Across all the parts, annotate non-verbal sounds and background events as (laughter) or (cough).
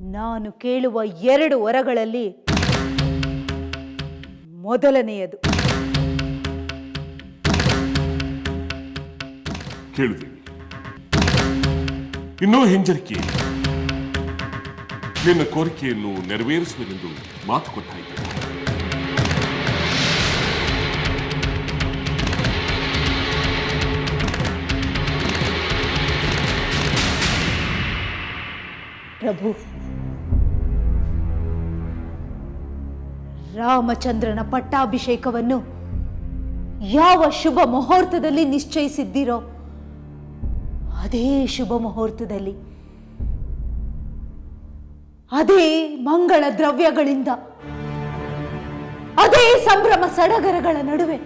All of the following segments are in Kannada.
ನಾನು ಕೇಳುವ ಎರಡು ವರಗಳಲ್ಲಿ ಮೊದಲನೆಯದು. ಇನ್ನೂ ಹಿಂಜರಿಕೆ ನಿನ್ನ ಕೋರಿಕೆಯನ್ನು ನೆರವೇರಿಸುವೆನೆಂದು ಮಾತು ಕೊಟ್ಟಾಯಿತು. ಪ್ರಭು ರಾಮಚಂದ್ರನ ಪಟ್ಟಾಭಿಷೇಕವನ್ನು ಯಾವ ಶುಭ ಮುಹೂರ್ತದಲ್ಲಿ ನಿಶ್ಚಯಿಸಿದ್ದೀರೋ ಅದೇ ಶುಭ ಮುಹೂರ್ತದಲ್ಲಿ. ಅದೇ ಮಂಗಳ ದ್ರವ್ಯಗಳಿಂದ, ಅದೇ ಸಂಭ್ರಮ ಸಡಗರಗಳ ನಡುವೆ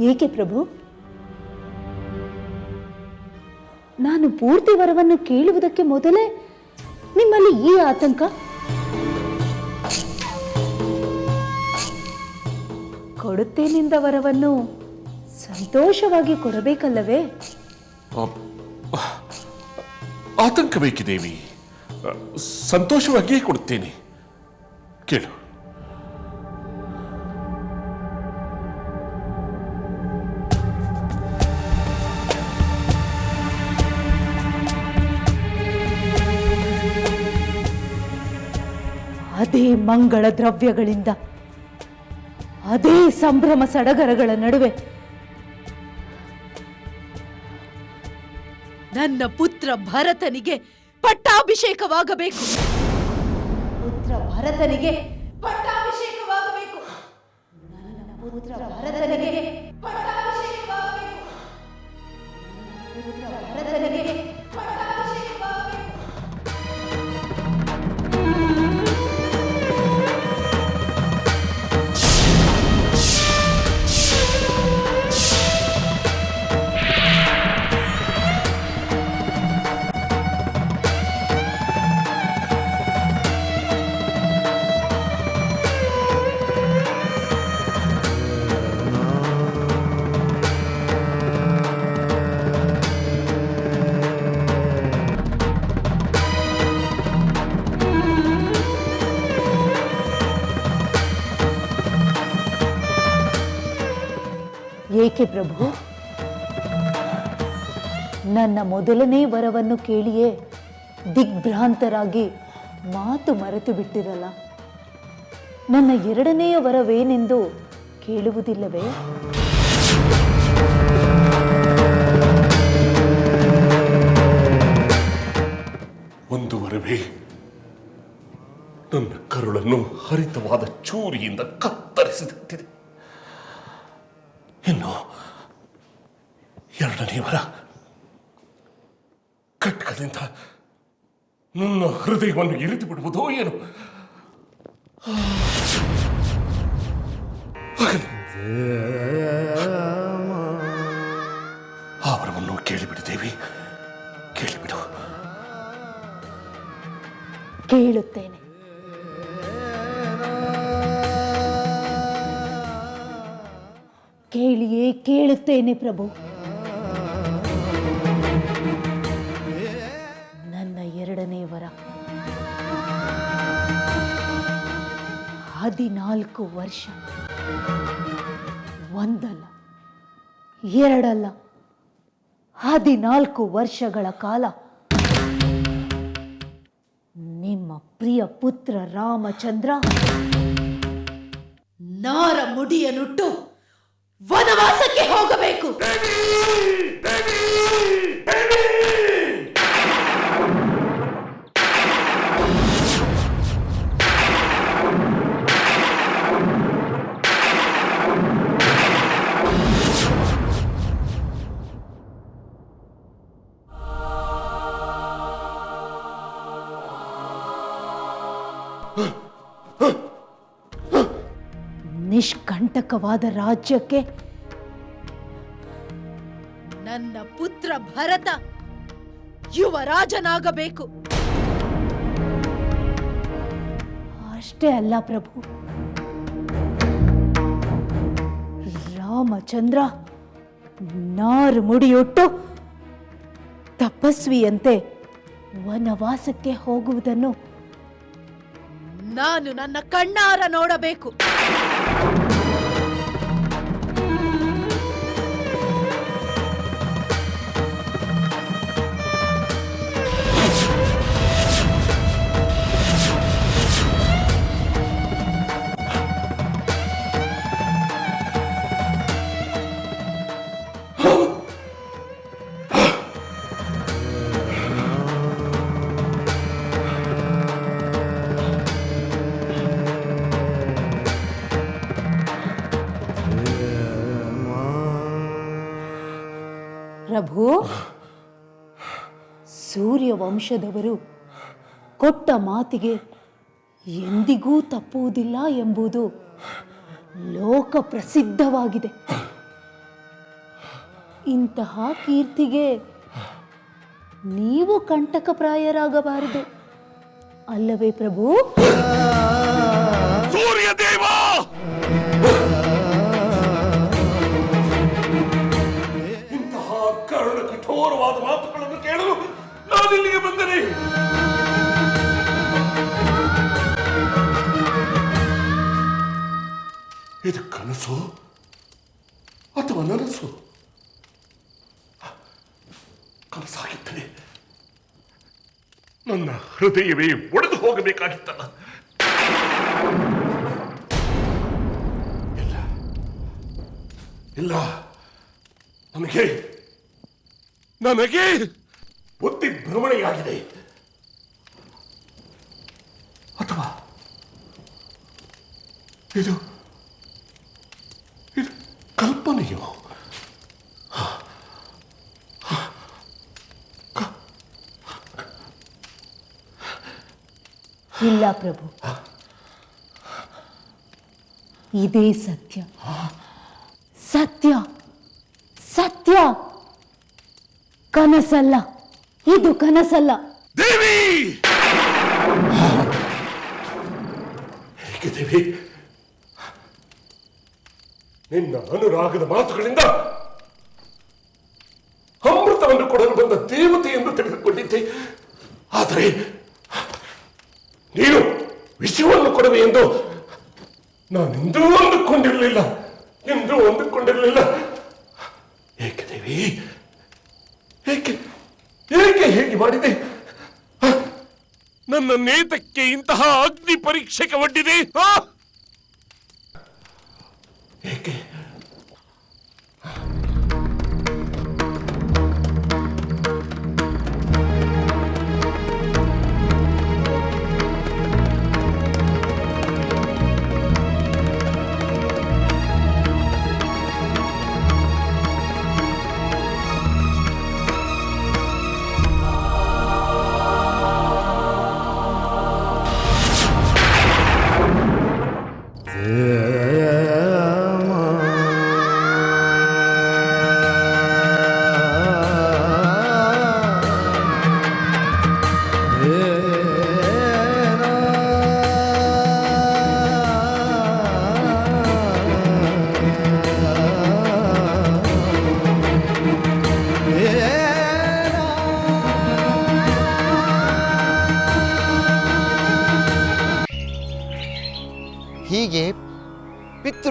ಏಕೆ ಪ್ರಭು? ನಾನು ಪೂರ್ತಿ ವರವನ್ನು ಕೇಳುವುದಕ್ಕೆ ಮೊದಲೇ ನಿಮ್ಮಲ್ಲಿ ಈ ಆತಂಕ? ಕೊಡುತ್ತೇನೆಂದ ವರವನ್ನು ಸಂತೋಷವಾಗಿ ಕೊಡಬೇಕಲ್ಲವೇ? ಆತಂಕ ಬೇಕಿ ದೇವಿ. ಸಂತೋಷವಾಗಿಯೇ ಕೊಡುತ್ತೇನೆ. ಕೇಳು. ಅದೇ ಮಂಗಳ ದ್ರವ್ಯಗಳಿಂದ, ಅದೇ ಸಂಭ್ರಮ ಸಡಗರಗಳ ನಡುವೆ ನನ್ನ ಪುತ್ರ ಭರತನಿಗೆ ಪಟ್ಟಾಭಿಷೇಕವಾಗಬೇಕು. ಪುತ್ರ ಭರತನಿಗೆ ಪಟ್ಟಾಭಿಷೇಕವಾಗಬೇಕು. ನನ್ನ ಪುತ್ರ ಭರತನಿಗೆ ಪಟ್ಟಾಭಿಷೇಕವಾಗಬೇಕು. ಪುತ್ರ ಭರತನಿಗೆ ಏಕೆ ಪ್ರಭು. ನನ್ನ ಮೊದಲನೇ ವರವನ್ನು ಕೇಳಿಯೇ ದಿಗ್ಭ್ರಾಂತರಾಗಿ ಮಾತು ಮರೆತು ಬಿಟ್ಟಿರಲ್ಲ. ನನ್ನ ಎರಡನೆಯ ವರವೇನೆಂದು ಕೇಳುವುದಿಲ್ಲವೇ? ಒಂದು ವರವೇ, ನನ್ನ ಕರುಳನ್ನು ಹರಿತವಾದ ಚೂರಿಯಿಂದ ಕತ್ತರಿಸಿದಂತಿದೆ. ಇನ್ನು ಎರಡನೇ ವರ. ಕಟ್ಕದಿಂದ ನನ್ನ ಹೃದಯವನ್ನು ಇರಿದು ಬಿಡುವುದೋ ಏನು? ಆಗಲಿ. ಆ ವರವನ್ನು ಕೇಳಿಬಿಡು ದೇವಿ. ಕೇಳಿಬಿಡು. ಕೇಳುತ್ತೇನೆ. ಕೇಳಿಯೇ ಕೇಳುತ್ತೇನೆ ಪ್ರಭು. ಹದಿನಾಲ್ಕು ವರ್ಷ. ಒಂದಲ್ಲ, ಎರಡಲ್ಲ, ಹದಿನಾಲ್ಕು ವರ್ಷಗಳ ಕಾಲ ನಿಮ್ಮ ಪ್ರಿಯ ಪುತ್ರ ರಾಮಚಂದ್ರ ನಾರ ಮುಡಿಯನುಟ್ಟು ವನವಾಸಕ್ಕೆ ಹೋಗಬೇಕು. ನಿಷ್ಕಂಟಕವಾದ ರಾಜ್ಯಕ್ಕೆ ನನ್ನ ಪುತ್ರ ಭರತ ಯುವರಾಜನಾಗಬೇಕು. ಅಷ್ಟೇ ಅಲ್ಲ ಪ್ರಭು. ರಾಮಚಂದ್ರ ನಾರು ಮುಡಿಯೊಟ್ಟು ತಪಸ್ವಿಯಂತೆ ವನವಾಸಕ್ಕೆ ಹೋಗುವುದನ್ನು ನಾನು ನನ್ನ ಕಣ್ಣಾರ ನೋಡಬೇಕು. ಪ್ರಭು ಸೂರ್ಯವಂಶದವರು ಕೊಟ್ಟ ಮಾತಿಗೆ ಎಂದಿಗೂ ತಪ್ಪುವುದಿಲ್ಲ ಎಂಬುದು ಲೋಕ ಪ್ರಸಿದ್ಧವಾಗಿದೆ. ಇಂತಹ ಕೀರ್ತಿಗೆ ನೀವು ಕಂಟಕಪ್ರಾಯರಾಗಬಾರದು ಅಲ್ಲವೇ ಪ್ರಭು? ಸೂರ್ಯದೇವ ಕನಸು ಅಥವಾ ನನಸು ಕನಸಾಗಿದ್ದರೆ ನನ್ನ ಹೃದಯವೇ ಒಡೆದು ಹೋಗಬೇಕಾಗಿತ್ತಲ್ಲ ಇಲ್ಲ ಇಲ್ಲ ನನಗೆ ನನಗೆ ಬುದ್ಧಿ ಭ್ರಮಣೆಯಾಗಿದೆ ಅಥವಾ ಇದು ಕಲ್ಪನೆಯೋ ಇಲ್ಲ ಪ್ರಭು ಇದೇ ಸತ್ಯ ಸತ್ಯ ಸತ್ಯ ಕನಸಲ್ಲ ಇದು ಕನಸಲ್ಲ ದೇವಿ ಹೇಗೆ ದೇವಿ ನಿನ್ನ ಅನುರಾಗದ ಮಾತುಗಳಿಂದ ಅಮೃತವನ್ನು ಕೊಡಲು ಬಂದ ದೇವತೆ ಎಂದು ತಿಳಿದುಕೊಂಡಿದ್ದೆ ಆದರೆ ನೀನು ವಿಷಯವನ್ನು ಕೊಡುವೆ ಎಂದು ನಾನೆಂದೂ ಅಂದುಕೊಂಡಿರಲಿಲ್ಲ ಎಂದೂ ಅಂದುಕೊಂಡಿರಲಿಲ್ಲ. ಏಕೆ ದೇವಿ? ಏಕೆ? ಏಕೆ ಹೇಗೆ ಮಾಡಿದೆ? ನನ್ನ ನೇತಕ್ಕೆ ಇಂತಹ ಅಗ್ನಿ ಪರೀಕ್ಷೆಗೆ ಒಡ್ಡಿದೆ?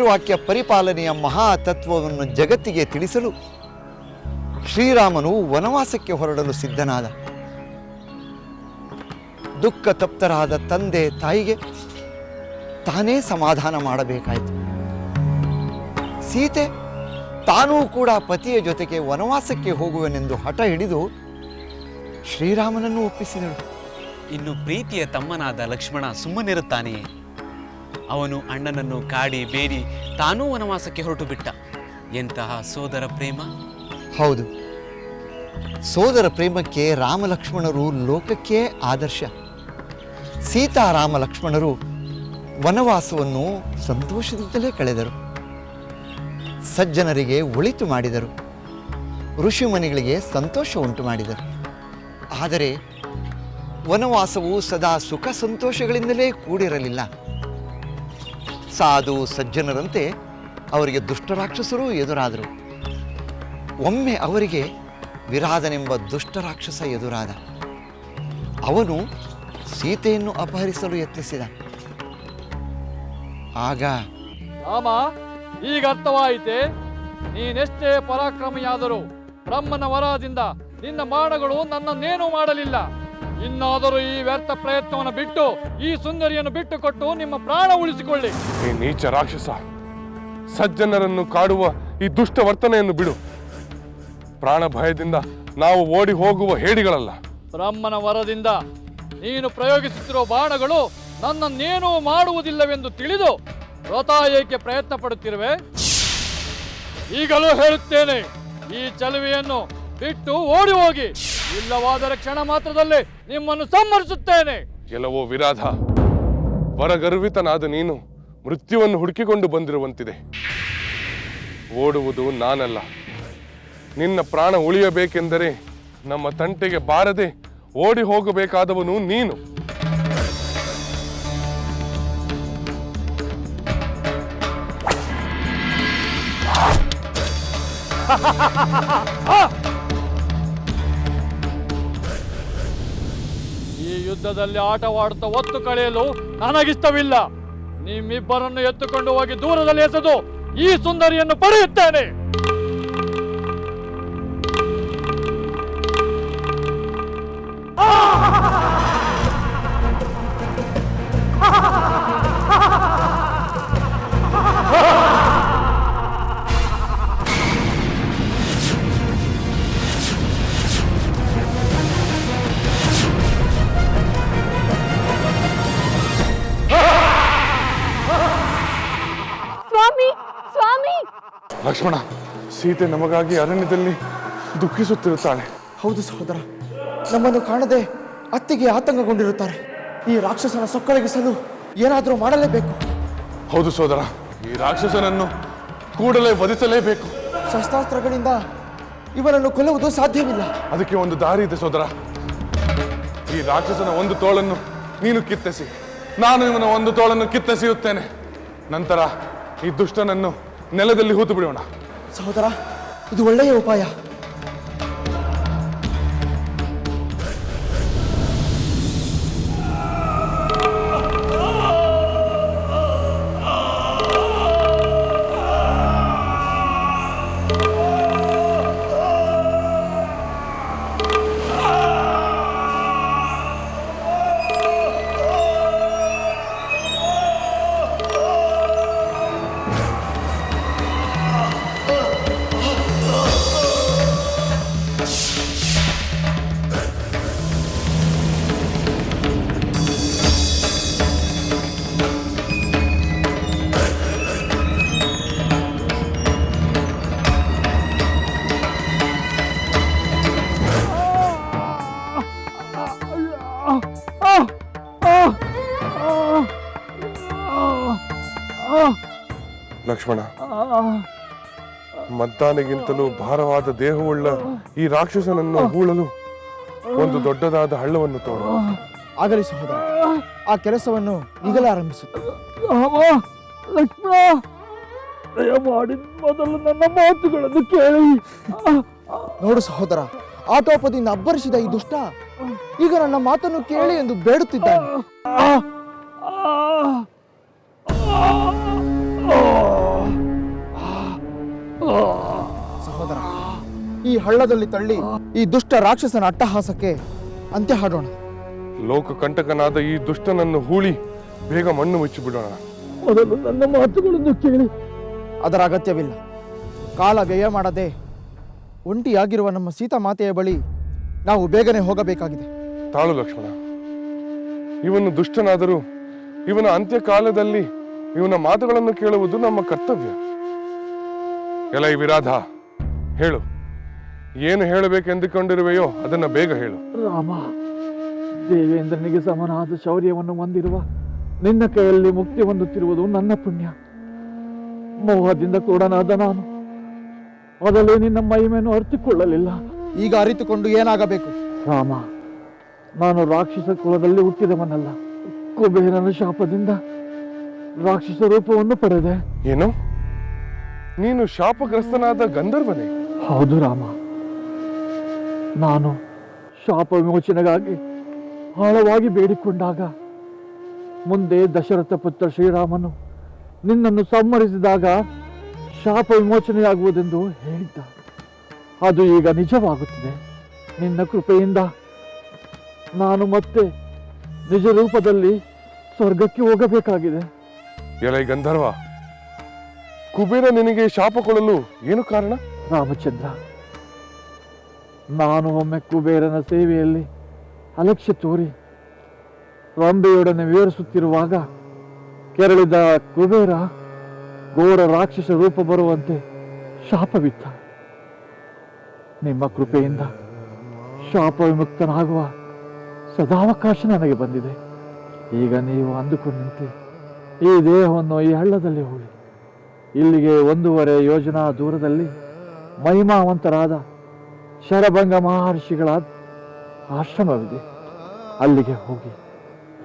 ಪಿತೃವಾಕ್ಯ ಪರಿಪಾಲನೆಯ ಮಹಾ ತತ್ವವನ್ನು ಜಗತ್ತಿಗೆ ತಿಳಿಸಲು ಶ್ರೀರಾಮನು ವನವಾಸಕ್ಕೆ ಹೊರಡಲು ಸಿದ್ಧನಾದ. ದುಃಖ ತಪ್ತರಾದ ತಂದೆ ತಾಯಿಗೆ ತಾನೇ ಸಮಾಧಾನ ಮಾಡಬೇಕಾಯಿತು. ಸೀತೆ ತಾನೂ ಕೂಡ ಪತಿಯ ಜೊತೆಗೆ ವನವಾಸಕ್ಕೆ ಹೋಗುವನೆಂದು ಹಠ ಹಿಡಿದು ಶ್ರೀರಾಮನನ್ನು ಒಪ್ಪಿಸಿದಳು. ಇನ್ನು ಪ್ರೀತಿಯ ತಮ್ಮನಾದ ಲಕ್ಷ್ಮಣ ಸುಮ್ಮನಿರುತ್ತಾನೆಯೇ? ಅವನು ಅಣ್ಣನನ್ನು ಕಾಡಿ ಬೇಡಿ ತಾನೂ ವನವಾಸಕ್ಕೆ ಹೊರಟು ಬಿಟ್ಟ ಎಂತಹ ಸೋದರ ಪ್ರೇಮ? ಹೌದು. ಸೋದರ ಪ್ರೇಮಕ್ಕೆ ರಾಮಲಕ್ಷ್ಮಣರು ಲೋಕಕ್ಕೆ ಆದರ್ಶ. ಸೀತಾರಾಮ ಲಕ್ಷ್ಮಣರು ವನವಾಸವನ್ನು ಸಂತೋಷದಿಂದಲೇ ಕಳೆದರು. ಸಜ್ಜನರಿಗೆ ಒಳಿತು ಮಾಡಿದರು. ಋಷಿಮನಿಗಳಿಗೆ ಸಂತೋಷ ಉಂಟು ಮಾಡಿದರು. ಆದರೆ ವನವಾಸವು ಸದಾ ಸುಖ ಸಂತೋಷಗಳಿಂದಲೇ ಕೂಡಿರಲಿಲ್ಲ. ಸಾಧು ಸಜ್ಜನರಂತೆ ಅವರಿಗೆ ದುಷ್ಟರಾಕ್ಷಸರೂ ಎದುರಾದರು. ಒಮ್ಮೆ ಅವರಿಗೆ ವಿರಾಧನೆಂಬ ದುಷ್ಟರಾಕ್ಷಸ ಎದುರಾದ. ಅವನು ಸೀತೆಯನ್ನು ಅಪಹರಿಸಲು ಯತ್ನಿಸಿದ. ಆಗ ರಾಮ, ಈಗ ಅರ್ಥವಾಯಿತೆ, ನೀನೆಷ್ಟೇ ಪರಾಕ್ರಮಿಯಾದರೂ ಬ್ರಹ್ಮನ ವರದಿಂದ ನಿನ್ನ ಮಾಡಗಳು ನನ್ನನ್ನೇನೂ ಮಾಡಲಿಲ್ಲ. ಇನ್ನಾದರೂ ಈ ವ್ಯರ್ಥ ಪ್ರಯತ್ನವನ್ನು ಬಿಟ್ಟು ಈ ಸುಂದರಿಯನ್ನು ಬಿಟ್ಟು ಕೊಟ್ಟು ನಿಮ್ಮ ಪ್ರಾಣ ಉಳಿಸಿಕೊಳ್ಳಿ. ಈ ನೀಚ ರಾಕ್ಷಸ ಸಜ್ಜನರನ್ನು ಕಾಡುವ ಈ ದುಷ್ಟ ವರ್ತನೆಯನ್ನು ಬಿಡು. ಪ್ರಾಣ ಭಯದಿಂದ ನಾವು ಓಡಿ ಹೋಗುವ ಹೇಡಿಗಳಲ್ಲ. ಬ್ರಹ್ಮನ ವರದಿಂದ ನೀನು ಪ್ರಯೋಗಿಸುತ್ತಿರುವ ಬಾಣಗಳು ನನ್ನನ್ನೇನೂ ಮಾಡುವುದಿಲ್ಲವೆಂದು ತಿಳಿದು ವ್ರತ ಏಕೆ ಪ್ರಯತ್ನ ಪಡುತ್ತಿರುವೆ ಈಗಲೂ ಹೇಳುತ್ತೇನೆ ಈ ಚಲುವೆಯನ್ನು ಬಿಟ್ಟು ಓಡಿ ಹೋಗಿ. ಇಲ್ಲವಾದರೆ ಕ್ಷಣ ಮಾತ್ರದಲ್ಲೇ ನಿಮ್ಮನ್ನು ಸಂಹರಿಸುತ್ತೇನೆ. ಎಲ್ಲವೋ ವಿರಾಧ. ವರಗರ್ವಿತನಾದ ನೀನು ಮೃತ್ಯುವನ್ನು ಹುಡುಕಿಕೊಂಡು ಬಂದಿರುವಂತಿದೆ. ಓಡುವುದು ನಾನಲ್ಲ. ನಿನ್ನ ಪ್ರಾಣ ಉಳಿಯಬೇಕೆಂದರೆ ನಮ್ಮ ತಂಟೆಗೆ ಬಾರದೆ ಓಡಿ ಹೋಗಬೇಕಾದವನು ನೀನು. (laughs) ಯುದ್ಧದಲ್ಲಿ ಆಟವಾಡುತ್ತಾ ಒತ್ತು ಕಳೆಯಲು ನನಗಿಷ್ಟವಿಲ್ಲ. ನಿಮ್ಮಿಬ್ಬರನ್ನು ಎತ್ತುಕೊಂಡು ಹೋಗಿ ದೂರದಲ್ಲಿ ಎಸೆದು ಈ ಸುಂದರಿಯನ್ನು ಪಡೆಯುತ್ತೇನೆ. ಸ್ವಾಮಿ ಸ್ವಾಮಿ. ಲಕ್ಷ್ಮಣ ಸೀತೆ ನಮಗಾಗಿ ಅರಣ್ಯದಲ್ಲಿ ದುಃಖಿಸುತ್ತಿರುತ್ತಾಳೆ. ಹೌದು ಸಹೋದರ ನಮ್ಮನ್ನು ಕಾಣದೆ ಅತ್ತಿಗೆ ಆತಂಕಗೊಂಡಿರುತ್ತಾರೆ. ಈ ರಾಕ್ಷಸನ ಸೊಕ್ಕಳಗಿಸಲು ಏನಾದರೂ ಮಾಡಲೇಬೇಕು? ಹೌದು ಸೋದರ ಈ ರಾಕ್ಷಸನನ್ನು ಕೂಡಲೇ ವಧಿಸಲೇಬೇಕು. ಶಸ್ತ್ರಾಸ್ತ್ರಗಳಿಂದ ಇವರನ್ನು ಕೊಲ್ಲುವುದು ಸಾಧ್ಯವಿಲ್ಲ. ಅದಕ್ಕೆ ಒಂದು ದಾರಿ ಇದೆ ಸೋದರ ಈ ರಾಕ್ಷಸನ ಒಂದು ತೋಳನ್ನು ನೀನು ಕಿತ್ತೆಸಿ. ನಾನು ಇವನ ಒಂದು ತೋಳನ್ನು ಕಿತ್ತಸಿಯುತ್ತೇನೆ. ನಂತರ ಈ ದುಷ್ಟನನ್ನು ನೆಲದಲ್ಲಿ ಹೂತು ಬಿಡೋಣ. ಸಹೋದರ ಇದು ಒಳ್ಳೆಯ ಉಪಾಯ. ಮದ್ದಾನೆಗಿಂತಲೂ ಭಾರವಾದ ದೇಹವುಳ್ಳ ಈ ರಾಕ್ಷಸನನ್ನು ಹೂಳಲು ಒಂದು ದೊಡ್ಡದಾದ ಹಳ್ಳವನ್ನು ತೋಡು ಆಗಲಿ ಸಹೋದರ ಆ ಕೆಲಸವನ್ನು ಈಗಲೇ ಆರಂಭಿಸುತ್ತೆ ಲಕ್ಷ್ಮಣ ಮೊದಲು ನನ್ನ ಮಾತುಗಳನ್ನು ಕೇಳಿ. ನೋಡು ಸಹೋದರ ಆಟೋಪದಿಂದ ಅಬ್ಬರಿಸಿದ ಈ ದುಷ್ಟ ಈಗ ನನ್ನ ಮಾತನ್ನು ಕೇಳಿ ಎಂದು ಬೇಡುತ್ತಿದ್ದಾನೆ. ಈ ಹಳ್ಳದಲ್ಲಿ ತಳ್ಳಿ ಈ ದುಷ್ಟ ರಾಕ್ಷಸನ ಅಟ್ಟಹಾಸಕ್ಕೆ ಅಂತ್ಯ ಹಾಡೋಣ. ಲೋಕ ಕಂಟಕನಾದ ಈ ದುಷ್ಟನನ್ನು ಹೂಳಿ ಬೇಗ ಮಣ್ಣು ಮುಚ್ಚಿ ಬಿಡೋಣ. ಮೊದಲು ನನ್ನ ಮಾತುಗಳನ್ನು ಕೇಳಿ. ಅದರ ಅಗತ್ಯವಿಲ್ಲ. ಕಾಲ ವ್ಯಯ ಮಾಡದೆ ಒಂಟಿಯಾಗಿರುವ ನಮ್ಮ ಸೀತಾ ಮಾತೆಯ ಬಳಿ ನಾವು ಬೇಗನೆ ಹೋಗಬೇಕಾಗಿದೆ. ತಾಳು ಲಕ್ಷ್ಮಣ ಇವನು ದುಷ್ಟನಾದರೂ ಇವನ ಅಂತ್ಯಕಾಲದಲ್ಲಿ ಇವನ ಮಾತುಗಳನ್ನು ಕೇಳುವುದು ನಮ್ಮ ಕರ್ತವ್ಯ. ಎಲೈ ವಿರಾಧ ಹೇಳು. ಏನು ಹೇಳಬೇಕೆಂದುಕೊಂಡಿರುವೆಯೋ ಅದನ್ನ ಬೇಗ ಹೇಳು. ರಾಮ ದೇವೇಂದ್ರನಿಗೆ ಸಮನಾದ ಶೌರ್ಯವನ್ನು ಹೊಂದಿರುವ ನಿನ್ನ ಕೈಯಲ್ಲಿ ಮುಕ್ತಿ ಹೊಂದುತ್ತಿರುವುದು ನನ್ನ ಪುಣ್ಯ. ಮೋಹದಿಂದ ಕೂಡನಾದ ನಾನು ಮೊದಲೇ ನಿನ್ನ ಮಹಿಮೆಯನ್ನು ಅರಿತುಕೊಳ್ಳಲಿಲ್ಲ. ಈಗ ಅರಿತುಕೊಂಡು ಏನಾಗಬೇಕು? ರಾಮ ನಾನು ರಾಕ್ಷಸ ಕುಲದಲ್ಲಿ ಹುಟ್ಟಿದವನಲ್ಲ. ಕುಬೇರನ ಶಾಪದಿಂದ ರಾಕ್ಷಸ ರೂಪವನ್ನು ಪಡೆದೆ. ಏನು? ನೀನು ಶಾಪಗ್ರಸ್ತನಾದ ಗಂಧರ್ವನೇ? ಹೌದು ರಾಮ. ನಾನು ಶಾಪ ವಿಮೋಚನೆಗಾಗಿ ಆಳವಾಗಿ ಬೇಡಿಕೊಂಡಾಗ ಮುಂದೆ ದಶರಥ ಪುತ್ರ ಶ್ರೀರಾಮನು ನಿನ್ನನ್ನು ಸಮ್ಮರಿಸಿದಾಗ ಶಾಪ ವಿಮೋಚನೆಯಾಗುವುದೆಂದು ಹೇಳಿದ್ದ ಅದು ಈಗ ನಿಜವಾಗುತ್ತಿದೆ. ನಿನ್ನ ಕೃಪೆಯಿಂದ ನಾನು ಮತ್ತೆ ನಿಜ ರೂಪದಲ್ಲಿ ಸ್ವರ್ಗಕ್ಕೆ ಹೋಗಬೇಕಾಗಿದೆ. ಎಲೈ ಗಂಧರ್ವ ಕುಬೇರ ನಿನಗೆ ಶಾಪ ಕೊಡಲು ಏನು ಕಾರಣ? ರಾಮಚಂದ್ರ ನಾನು ಒಮ್ಮೆ ಕುಬೇರನ ಸೇವೆಯಲ್ಲಿ ಅಲಕ್ಷ್ಯ ತೋರಿ ರಂಬೆಯೊಡನೆ ವಿವರಿಸುತ್ತಿರುವಾಗ ಕೆರಳಿದ ಕುಬೇರ ಘೋರ ರಾಕ್ಷಸ ರೂಪ ಬರುವಂತೆ ಶಾಪವಿತ್ತ. ನಿಮ್ಮ ಕೃಪೆಯಿಂದ ಶಾಪ ವಿಮುಕ್ತನಾಗುವ ಸದಾವಕಾಶ ನನಗೆ ಬಂದಿದೆ. ಈಗ ನೀವು ಅಂದುಕೊಂಡಂತೆ ಈ ದೇಹವನ್ನು ಈ ಹಳ್ಳದಲ್ಲಿ ಹೋಗಿ ಇಲ್ಲಿಗೆ ಒಂದೂವರೆ ಯೋಜನಾ ದೂರದಲ್ಲಿ ಮಹಿಮಾವಂತರಾದ ಶರಭಂಗ ಮಹರ್ಷಿಗಳ ಆಶ್ರಮವಿದೆ. ಅಲ್ಲಿಗೆ ಹೋಗಿ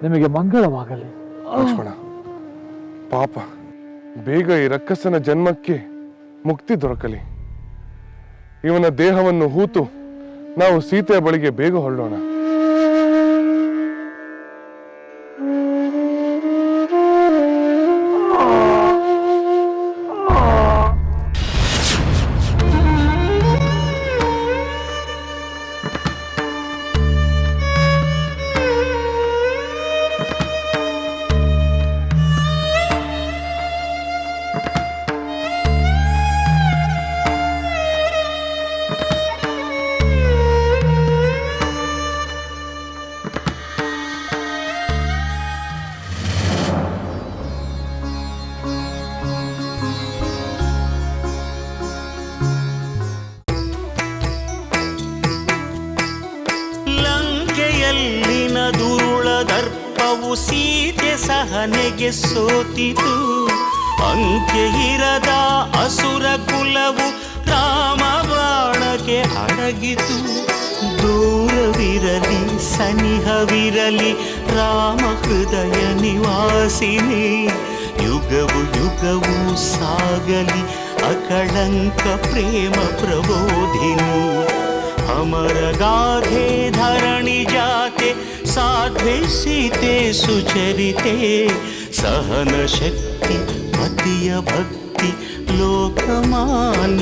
ನಿಮಗೆ ಮಂಗಳವಾಗಲಿ. ಲಕ್ಷ್ಮಣ, ಪಾಪ, ಬೇಗ ಈ ರಕ್ಕಸನ ಜನ್ಮಕ್ಕೆ ಮುಕ್ತಿ ದೊರಕಲಿ. ಇವನ ದೇಹವನ್ನು ಹೂತು ನಾವು ಸೀತೆಯ ಬಳಿಗೆ ಬೇಗ ಹೊರಡೋಣ. ದರ್ಪವು ಸೀತೆ ಸಹನೆಗೆ ಸೋತಿತು. ಅಂತ್ಯ ಇರದ ಅಸುರ ಕುಲವು ರಾಮ ಬಾಣಕ್ಕೆ ಅಡಗಿತು. ದೂರವಿರಲಿ, ಸನಿಹವಿರಲಿ, ರಾಮ ಹೃದಯ ನಿವಾಸಿನಿ. ಯುಗವು ಯುಗವು ಸಾಗಲಿ, ಅಕಳಂಕ ಪ್ರೇಮ ಪ್ರಬೋಧಿನಿ. ಅಮರ ಗಾಧೆ ಧರಣಿ ಜಾತೆ సాధ్వేషితే సుచరితే సహనశక్తి మతీయ భక్తి లోకమాన్యవందితే